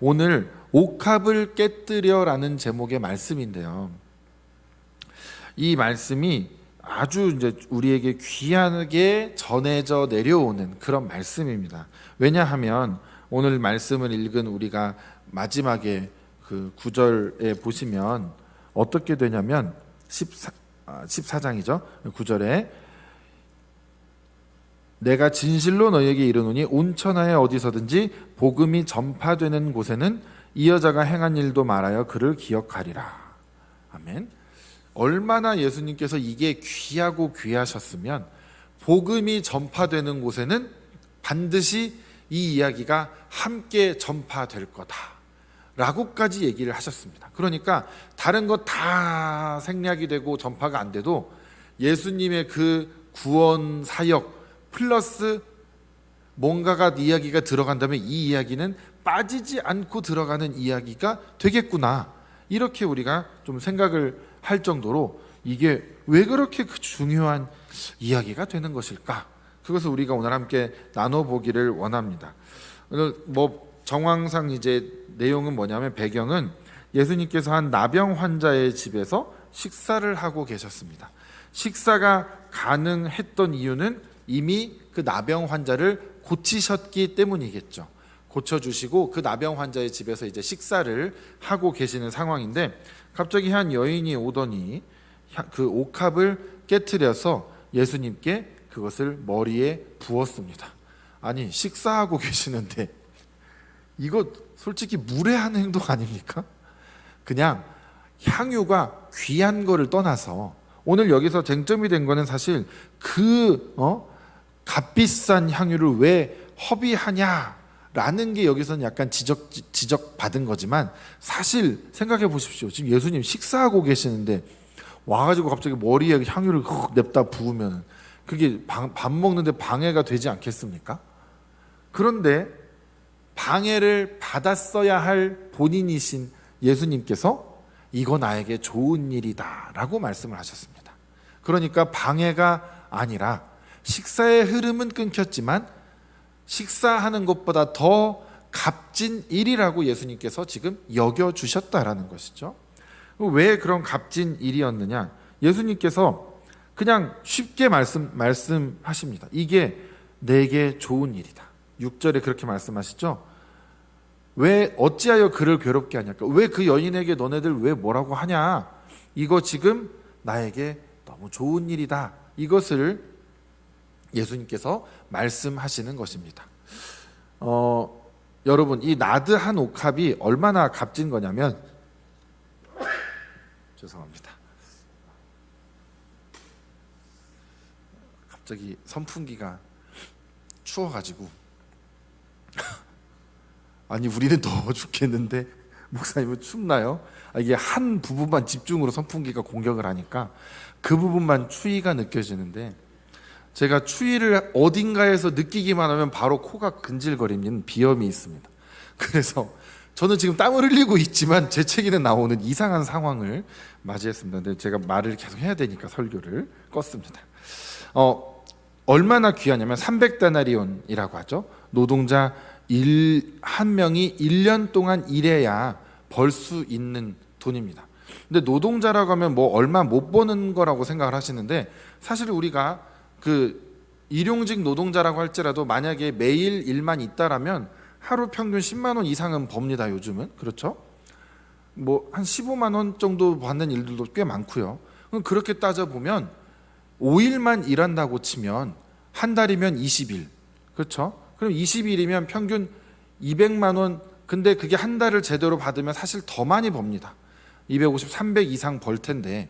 오늘 옥합을 깨뜨려라는 제목의 말씀인데요. 이 말씀이 아주 이제 우리에게 귀하게 전해져 내려오는 그런 말씀입니다. 왜냐하면 오늘 말씀을 읽은 우리가 마지막에 그 구절에 보시면 어떻게 되냐면 14, 아, 14장이죠. 9절에 내가 진실로 너희에게 이르노니 온 천하에 어디서든지 복음이 전파되는 곳에는 이 여자가 행한 일도 말하여 그를 기억하리라. 아멘. 얼마나 예수님께서 이게 귀하고 귀하셨으면 복음이 전파되는 곳에는 반드시 이 이야기가 함께 전파될 거다. 라고까지 얘기를 하셨습니다. 그러니까 다른 거다 생략이 되고 전파가 안 돼도 예수님의 그 구원 사역 플러스 뭔가가 이야기가 들어간다면 이 이야기는 빠지지 않고 들어가는 이야기가 되겠구나. 이렇게 우리가 좀 생각을 할 정도로 이게 왜 그렇게 그 중요한 이야기가 되는 것일까? 그것을 우리가 오늘 함께 나눠보기를 원합니다. 오늘 뭐 정황상 이제 내용은 뭐냐면 배경은 예수님께서 한 나병 환자의 집에서 식사를 하고 계셨습니다. 식사가 가능했던 이유는 이미 그 나병 환자를 고치셨기 때문이겠죠. 고쳐주시고 그 나병 환자의 집에서 이제 식사를 하고 계시는 상황인데 갑자기 한 여인이 오더니 그 옥합을 깨뜨려서 예수님께 그것을 머리에 부었습니다. 아니 식사하고 계시는데 이거 솔직히 무례한 행동 아닙니까? 그냥 향유가 귀한 거를 떠나서 오늘 여기서 쟁점이 된 거는 사실 그 어? 값비싼 향유를 왜 허비하냐라는 게 여기서는 약간 지적 지적 받은 거지만 사실 생각해 보십시오. 지금 예수님 식사하고 계시는데 와가지고 갑자기 머리에 향유를 훅 냅다 부으면 그게 방, 밥 먹는데 방해가 되지 않겠습니까? 그런데 방해를 받았어야 할 본인이신 예수님께서 이거 나에게 좋은 일이다라고 말씀을 하셨습니다. 그러니까 방해가 아니라 식사의 흐름은 끊겼지만 식사하는 것보다 더 값진 일이라고 예수님께서 지금 여겨 주셨다라는 것이죠. 왜 그런 값진 일이었느냐? 예수님께서 그냥 쉽게 말씀 말씀하십니다. 이게 내게 좋은 일이다. 6절에 그렇게 말씀하시죠. 왜 어찌하여 그를 괴롭게 하냐까? 왜그 여인에게 너네들 왜 뭐라고 하냐? 이거 지금 나에게 너무 좋은 일이다. 이것을 예수님께서 말씀하시는 것입니다. 어, 여러분 이 나드 한 옥합이 얼마나 값진 거냐면 죄송합니다. 갑자기 선풍기가 추워가지고 아니 우리는 더워 죽겠는데 목사님은 춥나요? 아, 이게 한 부분만 집중으로 선풍기가 공격을 하니까 그 부분만 추위가 느껴지는데 제가 추위를 어딘가에서 느끼기만 하면 바로 코가 근질거리는 비염이 있습니다. 그래서 저는 지금 땀을 흘리고 있지만 제 책에는 나오는 이상한 상황을 맞이했습니다. 근데 제가 말을 계속 해야 되니까 설교를 껐습니다. 어, 얼마나 귀하냐면 300다나리온이라고 하죠. 노동자 일, 한 명이 1년 동안 일해야 벌 수 있는 돈입니다. 근데 노동자라고 하면 뭐 얼마 못 버는 거라고 생각을 하시는데 사실 우리가 그 일용직 노동자라고 할지라도 만약에 매일 일만 있다라면 하루 평균 10만 원 이상은 법니다. 요즘은 그렇죠? 뭐 한 15만 원 정도 받는 일들도 꽤 많고요. 그렇게 따져 보면 5일만 일한다고 치면 한 달이면 20일. 그렇죠? 그럼 20일이면 평균 200만 원. 근데 그게 한 달을 제대로 받으면 사실 더 많이 법니다. 250, 300 이상 벌 텐데.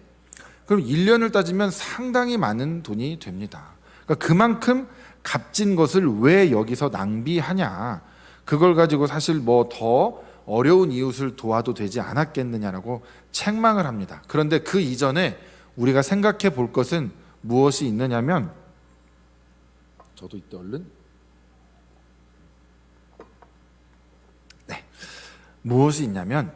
그럼 1년을 따지면 상당히 많은 돈이 됩니다. 그러니까 그만큼 값진 것을 왜 여기서 낭비하냐. 그걸 가지고 사실 뭐 더 어려운 이웃을 도와도 되지 않았겠느냐라고 책망을 합니다. 그런데 그 이전에 우리가 생각해 볼 것은 무엇이 있느냐면 저도 이때 얼른 네. 무엇이 있냐면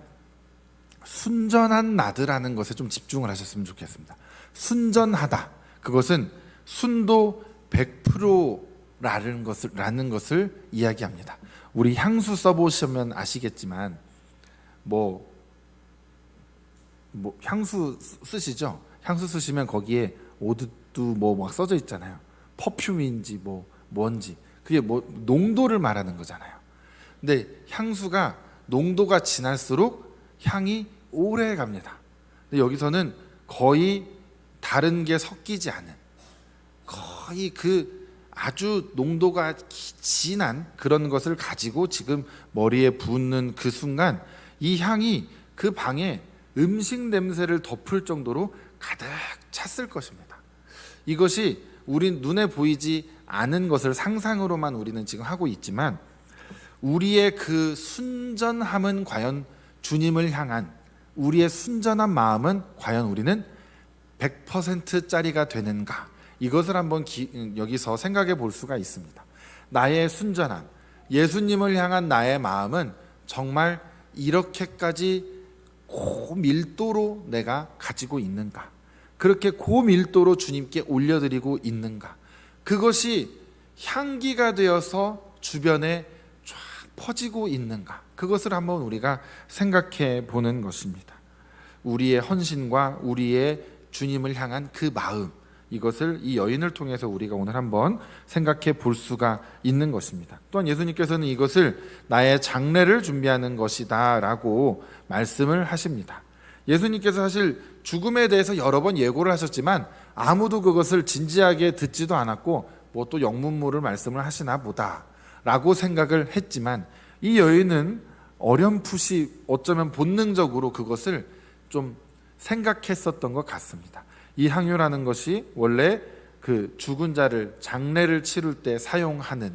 순전한 나드라는 것에 좀 집중을 하셨으면 좋겠습니다. 순전하다. 그것은 순도 100% 라는 것을 라는 것을 이야기합니다. 우리 향수 써보시면 아시겠지만 뭐, 뭐 향수 쓰- 쓰시죠? 향수 쓰시면 거기에 오드두 뭐막 써져 있잖아요. 퍼퓸인지 뭐 뭔지 그게 뭐 농도를 말하는 거잖아요. 근데 향수가 농도가 진할수록 향이 오래 갑니다. 근데 여기서는 거의 다른 게 섞이지 않은 거의 그 아주 농도가 기- 진한 그런 것을 가지고 지금 머리에 붓는 그 순간 이 향이 그 방에 음식 냄새를 덮을 정도로 가득 찼을 것입니다. 이것이 우리 눈에 보이지 않은 것을 상상으로만 우리는 지금 하고 있지만 우리의 그 순전함은 과연 주님을 향한 우리의 순전한 마음은 과연 우리는 100%짜리가 되는가? 이것을 한번 기- 여기서 생각해 볼 수가 있습니다. 나의 순전함, 예수님을 향한 나의 마음은 정말 이렇게까지 고밀도로 내가 가지고 있는가? 그렇게 고밀도로 주님께 올려드리고 있는가? 그것이 향기가 되어서 주변에 쫙 퍼지고 있는가? 그것을 한번 우리가 생각해 보는 것입니다. 우리의 헌신과 우리의 주님을 향한 그 마음 이것을 이 여인을 통해서 우리가 오늘 한번 생각해 볼 수가 있는 것입니다. 또한 예수님께서는 이것을 나의 장례를 준비하는 것이다 라고 말씀을 하십니다. 예수님께서 사실 죽음에 대해서 여러 번 예고를 하셨지만 아무도 그것을 진지하게 듣지도 않았고 뭐 또 영문물을 말씀을 하시나 보다 라고 생각을 했지만 이 여인은 어렴풋이 어쩌면 본능적으로 그것을 좀 생각했었던 것 같습니다. 이 향유라는 것이 원래 그 죽은 자를 장례를 치를 때 사용하는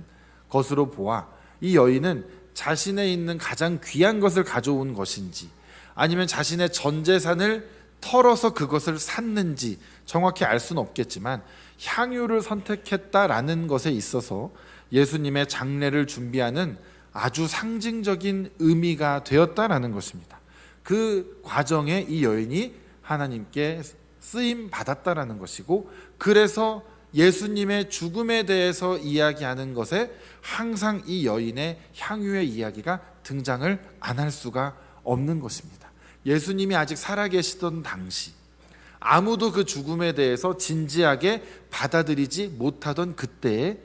것으로 보아 이 여인은 자신에 있는 가장 귀한 것을 가져온 것인지 아니면 자신의 전 재산을 털어서 그것을 샀는지 정확히 알 수는 없겠지만 향유를 선택했다라는 것에 있어서 예수님의 장례를 준비하는 아주 상징적인 의미가 되었다라는 것입니다. 그 과정에 이 여인이 하나님께 쓰임 받았다라는 것이고 그래서 예수님의 죽음에 대해서 이야기하는 것에 항상 이 여인의 향유의 이야기가 등장을 안 할 수가 없는 것입니다. 예수님이 아직 살아계시던 당시 아무도 그 죽음에 대해서 진지하게 받아들이지 못하던 그때에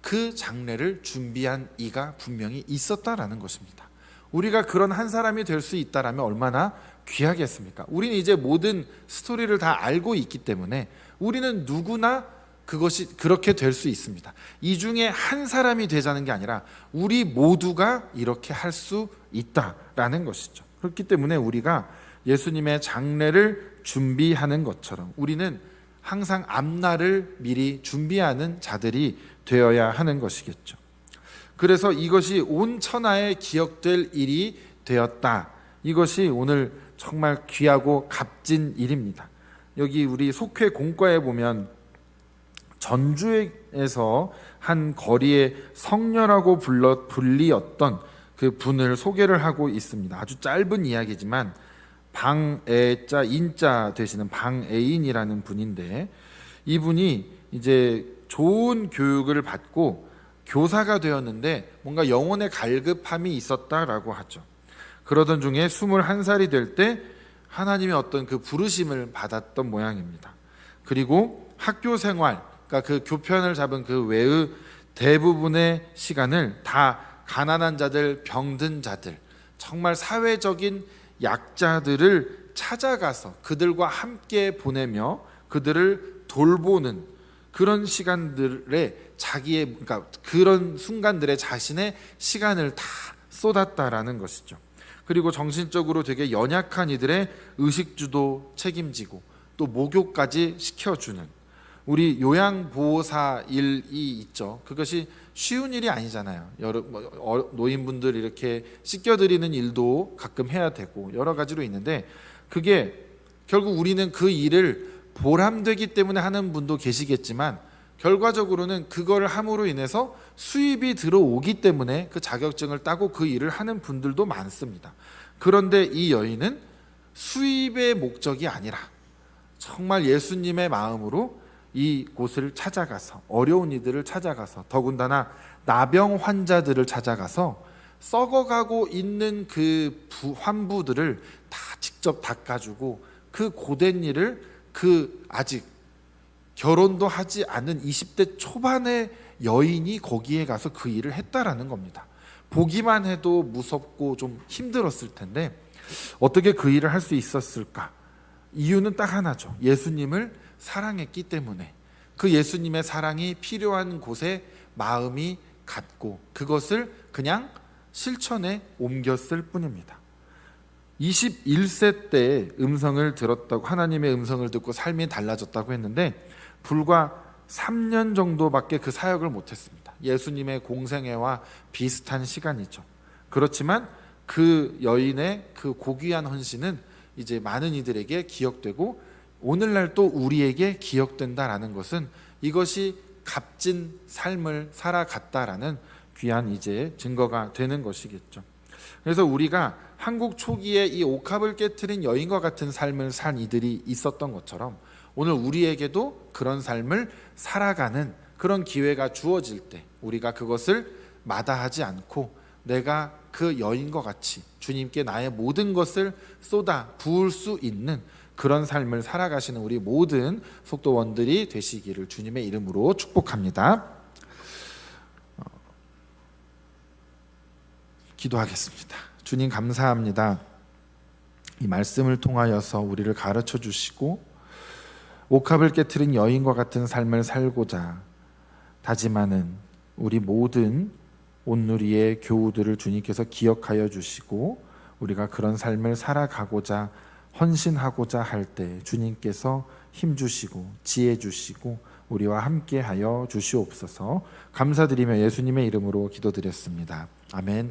그 장례를 준비한 이가 분명히 있었다라는 것입니다. 우리가 그런 한 사람이 될 수 있다라면 얼마나 귀하겠습니까? 우리는 이제 모든 스토리를 다 알고 있기 때문에 우리는 누구나 그것이 그렇게 될 수 있습니다. 이 중에 한 사람이 되자는 게 아니라 우리 모두가 이렇게 할 수 있다라는 것이죠. 그렇기 때문에 우리가 예수님의 장례를 준비하는 것처럼 우리는 항상 앞날을 미리 준비하는 자들이 되어야 하는 것이겠죠. 그래서 이것이 온 천하에 기억될 일이 되었다. 이것이 오늘 정말 귀하고 값진 일입니다. 여기 우리 속회 공과에 보면 전주에서 한 거리의 성녀라고 불러 불리었던 그 분을 소개를 하고 있습니다. 아주 짧은 이야기지만 방애자 인자 되시는 방애인이라는 분인데 이분이 이제 좋은 교육을 받고 교사가 되었는데 뭔가 영혼의 갈급함이 있었다라고 하죠. 그러던 중에 21살이 될 때 하나님의 어떤 그 부르심을 받았던 모양입니다. 그리고 학교 생활, 그러니까 그 교편을 잡은 그 외의 대부분의 시간을 다 가난한 자들, 병든 자들, 정말 사회적인 약자들을 찾아가서 그들과 함께 보내며 그들을 돌보는 그런 시간들에 자기의 그러니까 그런 순간들에 자신의 시간을 다 쏟았다라는 것이죠. 그리고 정신적으로 되게 연약한 이들의 의식주도 책임지고 또 목욕까지 시켜주는 우리 요양보호사 일이 있죠. 그것이 쉬운 일이 아니잖아요. 여러 뭐, 어, 노인분들 이렇게 씻겨드리는 일도 가끔 해야 되고 여러 가지로 있는데 그게 결국 우리는 그 일을 보람되기 때문에 하는 분도 계시겠지만 결과적으로는 그걸 함으로 인해서 수입이 들어오기 때문에 그 자격증을 따고 그 일을 하는 분들도 많습니다. 그런데 이 여인은 수입의 목적이 아니라 정말 예수님의 마음으로 이 곳을 찾아가서 어려운 이들을 찾아가서 더군다나 나병 환자들을 찾아가서 썩어가고 있는 그 부- 환부들을 다 직접 닦아주고 그 고된 일을 그 아직 결혼도 하지 않은 20대 초반의 여인이 거기에 가서 그 일을 했다라는 겁니다. 보기만 해도 무섭고 좀 힘들었을 텐데 어떻게 그 일을 할 수 있었을까? 이유는 딱 하나죠. 예수님을 사랑했기 때문에 그 예수님의 사랑이 필요한 곳에 마음이 갔고 그것을 그냥 실천에 옮겼을 뿐입니다. 21세 때 음성을 들었다고 하나님의 음성을 듣고 삶이 달라졌다고 했는데 불과 3년 정도밖에 그 사역을 못했습니다. 예수님의 공생애와 비슷한 시간이죠. 그렇지만 그 여인의 그 고귀한 헌신은 이제 많은 이들에게 기억되고 오늘날 또 우리에게 기억된다라는 것은 이것이 값진 삶을 살아갔다라는 귀한 이제 증거가 되는 것이겠죠. 그래서 우리가 한국 초기에 이 옥합을 깨뜨린 여인과 같은 삶을 산 이들이 있었던 것처럼 오늘 우리에게도 그런 삶을 살아가는 그런 기회가 주어질 때 우리가 그것을 마다하지 않고 내가 그 여인과 같이 주님께 나의 모든 것을 쏟아 부을 수 있는 그런 삶을 살아가시는 우리 모든 속도원들이 되시기를 주님의 이름으로 축복합니다. 기도하겠습니다. 주님 감사합니다. 이 말씀을 통하여서 우리를 가르쳐 주시고 옥합을 깨뜨린 여인과 같은 삶을 살고자 다짐하는 우리 모든 온누리의 교우들을 주님께서 기억하여 주시고 우리가 그런 삶을 살아가고자 헌신하고자 할 때 주님께서 힘 주시고 지혜 주시고 우리와 함께 하여 주시옵소서 감사드리며 예수님의 이름으로 기도드렸습니다. 아멘.